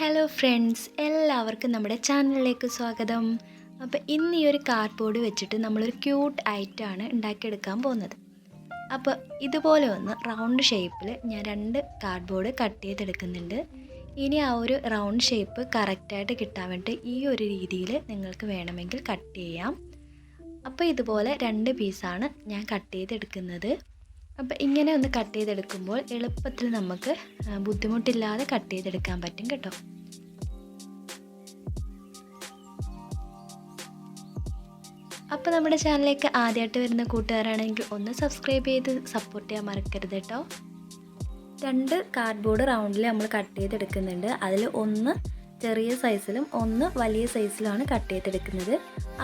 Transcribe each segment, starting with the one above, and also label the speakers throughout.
Speaker 1: Hello friends എല്ലാവർക്കും നമ്മുടെ ചാനലിലേക്ക് സ്വാഗതം. അപ്പോൾ ഇന്ന് ഈ ഒരു കാർഡ്ബോർഡ് വെച്ചിട്ട് നമ്മളൊരു ക്യൂട്ട് ഐറ്റമാണ് ഉണ്ടാക്കിയെടുക്കാൻ പോകുന്നത്. അപ്പോൾ ഇതുപോലെ ഒന്ന് റൗണ്ട് ഷേപ്പിൽ ഞാൻ രണ്ട് കാർഡ്ബോർഡ് കട്ട് ചെയ്തെടുക്കുന്നുണ്ട്. ഇനി ആ ഒരു റൗണ്ട് ഷേപ്പ് കറക്റ്റായിട്ട് കിട്ടാൻ വേണ്ടി ഈ ഒരു രീതിയിൽ നിങ്ങൾക്ക് വേണമെങ്കിൽ കട്ട് ചെയ്യാം. അപ്പോൾ ഇതുപോലെ രണ്ട് പീസാണ് ഞാൻ കട്ട് ചെയ്തെടുക്കുന്നത്. അപ്പോൾ ഇങ്ങനെ ഒന്ന് കട്ട് ചെയ്തെടുക്കുമ്പോൾ എളുപ്പത്തിൽ നമുക്ക് ബുദ്ധിമുട്ടില്ലാതെ കട്ട് ചെയ്തെടുക്കാൻ പറ്റും കേട്ടോ. അപ്പോൾ നമ്മുടെ ചാനലിലേക്ക് ആദ്യമായിട്ട് വരുന്ന കൂട്ടുകാരാണെങ്കിൽ ഒന്ന് സബ്സ്ക്രൈബ് ചെയ്ത് സപ്പോർട്ട് ചെയ്യാൻ മറക്കരുത് കേട്ടോ. രണ്ട് കാർഡ്ബോർഡ് റൗണ്ടിൽ നമ്മൾ കട്ട് ചെയ്തെടുക്കുന്നുണ്ട്. അതിൽ ഒന്ന് ചെറിയ സൈസിലും ഒന്ന് വലിയ സൈസിലുമാണ് കട്ട് ചെയ്തെടുക്കുന്നത്.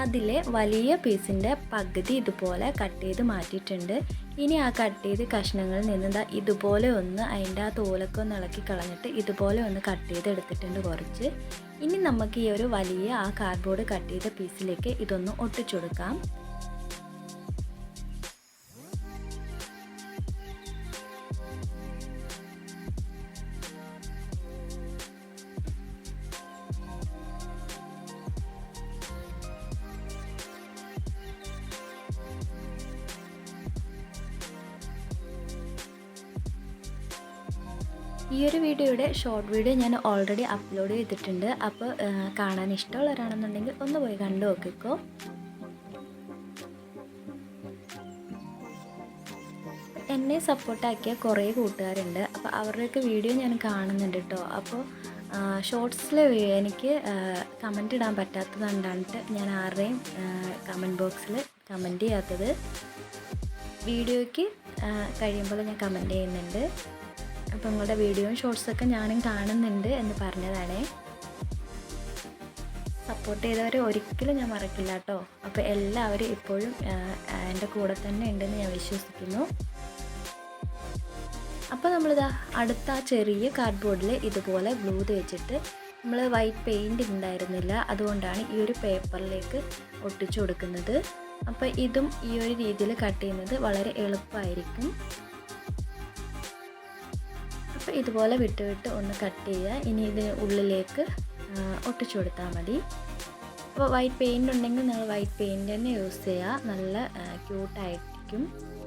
Speaker 1: അതിലെ വലിയ പീസിന്റെ പകുതി ഇതുപോലെ കട്ട് ചെയ്ത് മാറ്റിയിട്ടുണ്ട്. ഇനി ആ കട്ട് ചെയ്ത് കഷ്ണങ്ങളിൽ നിന്ന് ഇതുപോലെ ഒന്ന് അതിന്റെ ആ തോലൊക്കെ ഒന്ന് ഇളക്കി കളഞ്ഞിട്ട് ഇതുപോലെ ഒന്ന് കട്ട് ചെയ്ത് എടുത്തിട്ടുണ്ട് കുറച്ച്. ഇനി നമുക്ക് ഈ ഒരു വലിയ ആ കാർഡ്ബോർഡ് കട്ട് ചെയ്ത പീസിലേക്ക് ഇതൊന്ന് ഒട്ടിച്ചു കൊടുക്കാം. ഈ ഒരു വീഡിയോയുടെ ഷോർട്ട് വീഡിയോ ഞാൻ ഓൾറെഡി അപ്ലോഡ് ചെയ്തിട്ടുണ്ട്. അപ്പോൾ കാണാൻ ഇഷ്ടമുള്ളവരാണെന്നുണ്ടെങ്കിൽ ഒന്ന് പോയി കണ്ടു നോക്കിക്കോ. എന്നെ സപ്പോർട്ടാക്കിയ കുറേ കൂട്ടുകാരുണ്ട്. അപ്പോൾ അവരുടെയൊക്കെ വീഡിയോ ഞാൻ കാണുന്നുണ്ട് കേട്ടോ അപ്പോൾ ഷോർട്സിൽ എനിക്ക് കമന്റ് ഇടാൻ പറ്റാത്തതുകൊണ്ടാണ് ഞാൻ ആരുടെയും കമന്റ് ബോക്സിൽ കമന്റ് ചെയ്യാത്തത്. വീഡിയോയ്ക്ക് കഴിയുമ്പോൾ ഞാൻ കമന്റ് ചെയ്യുന്നുണ്ട്. അപ്പോൾ നിങ്ങളുടെ വീഡിയോയും ഷോർട്സൊക്കെ ഞാനും കാണുന്നുണ്ട് എന്ന് പറഞ്ഞതാണേ. സപ്പോർട്ട് ചെയ്തവരെ ഒരിക്കലും ഞാൻ മറക്കില്ല കേട്ടോ. അപ്പോൾ എല്ലാവരും ഇപ്പോഴും എന്റെ കൂടെ തന്നെ ഉണ്ടെന്ന് ഞാൻ വിശ്വസിക്കുന്നു. അപ്പോൾ നമ്മളിതാ അടുത്ത ആ ചെറിയ കാർഡ്ബോർഡിൽ ഇതുപോലെ ഗ്ലൂ വെച്ചിട്ട് നമ്മൾ വൈറ്റ് പെയിന്റ് ഉണ്ടായിരുന്നില്ല അതുകൊണ്ടാണ് ഈ ഒരു പേപ്പറിലേക്ക് ഒട്ടിച്ചു കൊടുക്കുന്നത്. അപ്പോൾ ഇതും ഈ ഒരു രീതിയിൽ കട്ട് ചെയ്യുന്നത് വളരെ എളുപ്പമായിരിക്കും ഇതുപോലെ വിട്ട് വിട്ട് ഒന്ന് കട്ട് ചെയ്യുക. ഇനി ഇത് ഉള്ളിലേക്ക് ഒട്ടിച്ചു കൊടുത്താൽ മതി. അപ്പോൾ വൈറ്റ് പെയിന്റ് ഉണ്ടെങ്കിൽ നിങ്ങൾ വൈറ്റ് പെയിന്റ് തന്നെ യൂസ് ചെയ്യുക. നല്ല ക്യൂട്ടായിരിക്കും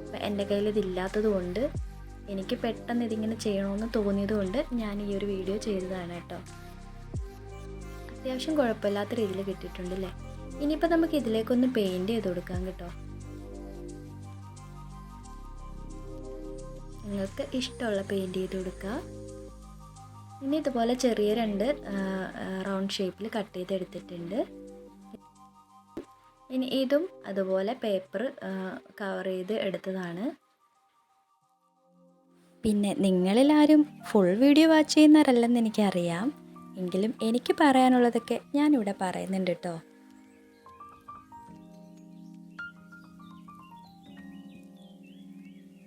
Speaker 1: അപ്പോൾ എന്റെ കയ്യിൽ ഇതില്ലാത്തത് കൊണ്ട് എനിക്ക് പെട്ടെന്ന് ഇതിങ്ങനെ ചെയ്യണമെന്ന് തോന്നിയത് കൊണ്ട് ഞാൻ ഈ ഒരു വീഡിയോ ചെയ്തതാണ് കേട്ടോ. അത്യാവശ്യം കുഴപ്പമില്ലാത്ത രീതിയിൽ കിട്ടിയിട്ടുണ്ട് അല്ലേ ഇനിയിപ്പോൾ നമുക്ക് ഇതിലേക്കൊന്ന് പെയിന്റ് ചെയ്ത് കൊടുക്കാം കേട്ടോ. നിങ്ങൾക്ക് ഇഷ്ടമുള്ള പെയിന്റ് ചെയ്ത് കൊടുക്കുക. ഇനി ഇതുപോലെ ചെറിയ രണ്ട് റൗണ്ട് ഷേപ്പിൽ കട്ട് ചെയ്തെടുത്തിട്ടുണ്ട് ഇനി ഇതും അതുപോലെ പേപ്പർ കവർ ചെയ്ത് എടുത്തതാണ്. പിന്നെ നിങ്ങളിൽ ആരും ഫുൾ വീഡിയോ വാച്ച് ചെയ്യുന്നവരല്ലെന്ന് എനിക്കറിയാം. എങ്കിലും എനിക്ക് പറയാനുള്ളതൊക്കെ ഞാനിവിടെ പറയുന്നുണ്ട് കേട്ടോ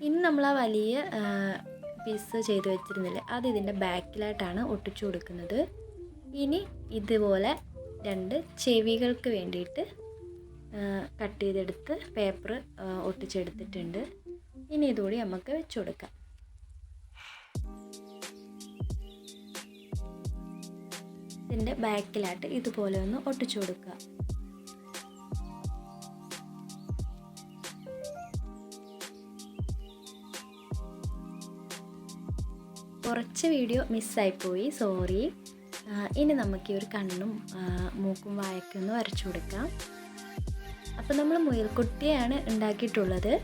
Speaker 1: ഇനി നമ്മൾ ആ വലിയ പീസ് ചെയ്ത് വെച്ചിരുന്നില്ലേ? അത് ഇതിന്റെ ബാക്കിലായിട്ടാണ് ഒട്ടിച്ചു കൊടുക്കുന്നത്. ഇനി ഇതുപോലെ രണ്ട് ചെവികൾക്ക് വേണ്ടിയിട്ട് കട്ട് ചെയ്തെടുത്ത് പേപ്പർ ഒട്ടിച്ചെടുത്തിട്ടുണ്ട്. ഇനി ഇതുകൂടി നമുക്ക് വെച്ചു കൊടുക്കാം. ഇതിന്റെ ബാക്കിലായിട്ട് ഇതുപോലെ ഒന്ന് ഒട്ടിച്ചു കൊടുക്കുക. കുറച്ച് വീഡിയോ മിസ്സായിപ്പോയി സോറി ഇനി നമുക്ക് ഈ ഒരു കണ്ണും മൂക്കും വായൊക്കെ ഒന്ന് വരച്ചു കൊടുക്കാം. അപ്പോൾ നമ്മൾ മുയൽക്കുട്ടിയാണ് ഉണ്ടാക്കിയിട്ടുള്ളത്.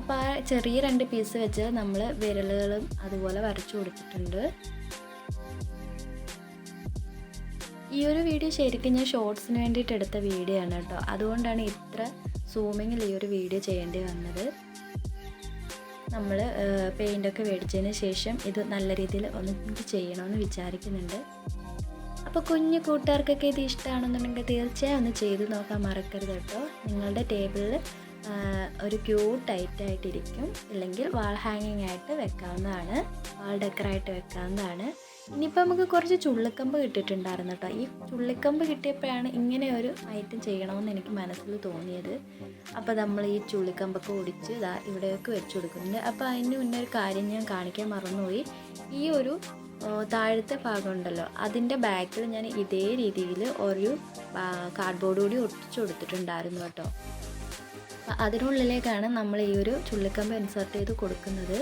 Speaker 1: അപ്പോൾ ആ ചെറിയ രണ്ട് പീസ് വെച്ച് നമ്മൾ വിരലുകളും അതുപോലെ വരച്ചു കൊടുത്തിട്ടുണ്ട്. ഈ ഒരു വീഡിയോ ശരിക്കും ഞാൻ ഷോർട്സിന് വേണ്ടിയിട്ട് എടുത്ത വീഡിയോ ആണ് കേട്ടോ. അതുകൊണ്ടാണ് ഇത്ര സൂമിങ്ങിൽ ഈ ഒരു വീഡിയോ ചെയ്യേണ്ടി വന്നത്. നമ്മൾ പെയിന്റൊക്കെ മേടിച്ചതിന് ശേഷം ഇത് നല്ല രീതിയിൽ ഒന്ന് ഇത് ചെയ്യണമെന്ന് വിചാരിക്കുന്നുണ്ട്. അപ്പോൾ കുഞ്ഞു കൂട്ടുകാർക്കൊക്കെ ഇത് ഇഷ്ടമാണെന്നുണ്ടെങ്കിൽ തീർച്ചയായും ഒന്ന് ചെയ്ത് നോക്കാൻ മറക്കരുത് കേട്ടോ. നിങ്ങളുടെ ടേബിളിൽ ഒരു ക്യൂട്ട് ആയിട്ടിരിക്കും. ഇല്ലെങ്കിൽ വാൾ ഹാങ്ങിങ് ആയിട്ട് വെക്കാവുന്നതാണ്. വാൾ ഡെക്കറായിട്ട് വെക്കാവുന്നതാണ്. ഇനിയിപ്പോൾ നമുക്ക് കുറച്ച് ചുള്ളിക്കമ്പ് കിട്ടിയിട്ടുണ്ടായിരുന്നു കേട്ടോ ഈ ചുള്ളിക്കമ്പ് കിട്ടിയപ്പോഴാണ് ഇങ്ങനെ ഒരു ഐറ്റം ചെയ്യണമെന്ന് എനിക്ക് മനസ്സിൽ തോന്നിയത്. അപ്പോൾ നമ്മൾ ഈ ചുള്ളിക്കമ്പൊക്കെ ഒടിച്ച് ഇതാ ഇവിടെയൊക്കെ വെച്ച് കൊടുക്കുന്നുണ്ട്. അപ്പോൾ അതിന് മുന്നേ ഒരു കാര്യം ഞാൻ കാണിക്കാൻ മറന്നുപോയി. ഈ ഒരു താഴത്തെ ഭാഗം ഉണ്ടല്ലോ അതിന്റെ ബാക്കിൽ ഞാൻ ഇതേ രീതിയിൽ ഒരു കാർഡ്ബോർഡ് കൂടി ഒട്ടിച്ചു കൊടുത്തിട്ടുണ്ടായിരുന്നു കേട്ടോ അതിനുള്ളിലേക്കാണ് നമ്മൾ ഈ ഒരു ചുള്ളിക്കമ്പ് ഇൻസേർട്ട് ചെയ്ത് കൊടുക്കുന്നത്.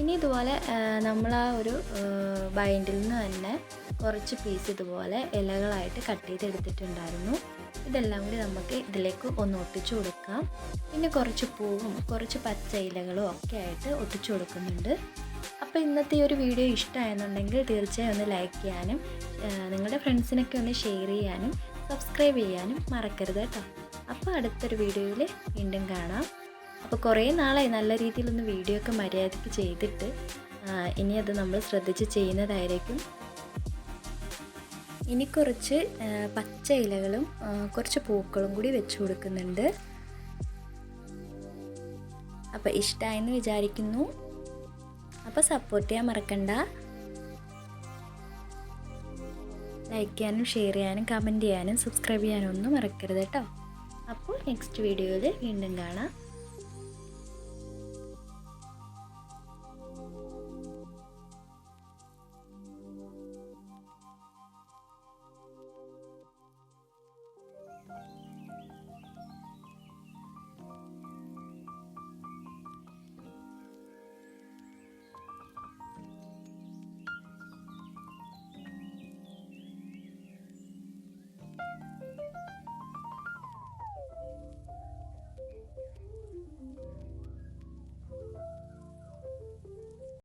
Speaker 1: ഇനി ഇതുപോലെ നമ്മൾ ആ ഒരു ബൈൻഡിൽ നിന്ന് തന്നെ കുറച്ച് പീസ് ഇതുപോലെ ഇലകളായിട്ട് കട്ട് ചെയ്തെടുത്തിട്ടുണ്ടായിരുന്നു. ഇതെല്ലാം കൂടി നമുക്ക് ഇതിലേക്ക് ഒന്ന് ഒട്ടിച്ചു കൊടുക്കാം. പിന്നെ കുറച്ച് പൂവും കുറച്ച് പച്ച ഇലകളും ഒക്കെ ആയിട്ട് ഒട്ടിച്ചു കൊടുക്കുന്നുണ്ട്. അപ്പോൾ ഇന്നത്തെ ഈ ഒരു വീഡിയോ ഇഷ്ടമായെന്നുണ്ടെങ്കിൽ തീർച്ചയായും ഒന്ന് ലൈക്ക് ചെയ്യാനും നിങ്ങളുടെ ഫ്രണ്ട്സിനൊക്കെ ഒന്ന് ഷെയർ ചെയ്യാനും സബ്സ്ക്രൈബ് ചെയ്യാനും മറക്കരുത് കേട്ടോ. അപ്പോൾ അടുത്തൊരു വീഡിയോയിൽ വീണ്ടും കാണാം. അപ്പോൾ കുറേ നാളായി നല്ല രീതിയിലൊന്ന് വീഡിയോ ഒക്കെ മര്യാദയ്ക്ക് ചെയ്തിട്ട് ഇനി അത് നമ്മൾ ശ്രദ്ധിച്ച് ചെയ്യുന്നതായിരിക്കും. ഇനി കുറച്ച് പച്ച ഇലകളും കുറച്ച് പൂക്കളും കൂടി വെച്ച് കൊടുക്കുന്നുണ്ട്. അപ്പോൾ ഇഷ്ടമായെന്ന് വിചാരിക്കുന്നു. അപ്പോൾ സപ്പോർട്ട് ചെയ്യാൻ മറക്കണ്ട. ലൈക്ക് ചെയ്യാനും ഷെയർ ചെയ്യാനും കമന്റ് ചെയ്യാനും സബ്സ്ക്രൈബ് ചെയ്യാനും ഒന്നും മറക്കരുത് കേട്ടോ. അപ്പോൾ നെക്സ്റ്റ് വീഡിയോയിൽ വീണ്ടും കാണാം.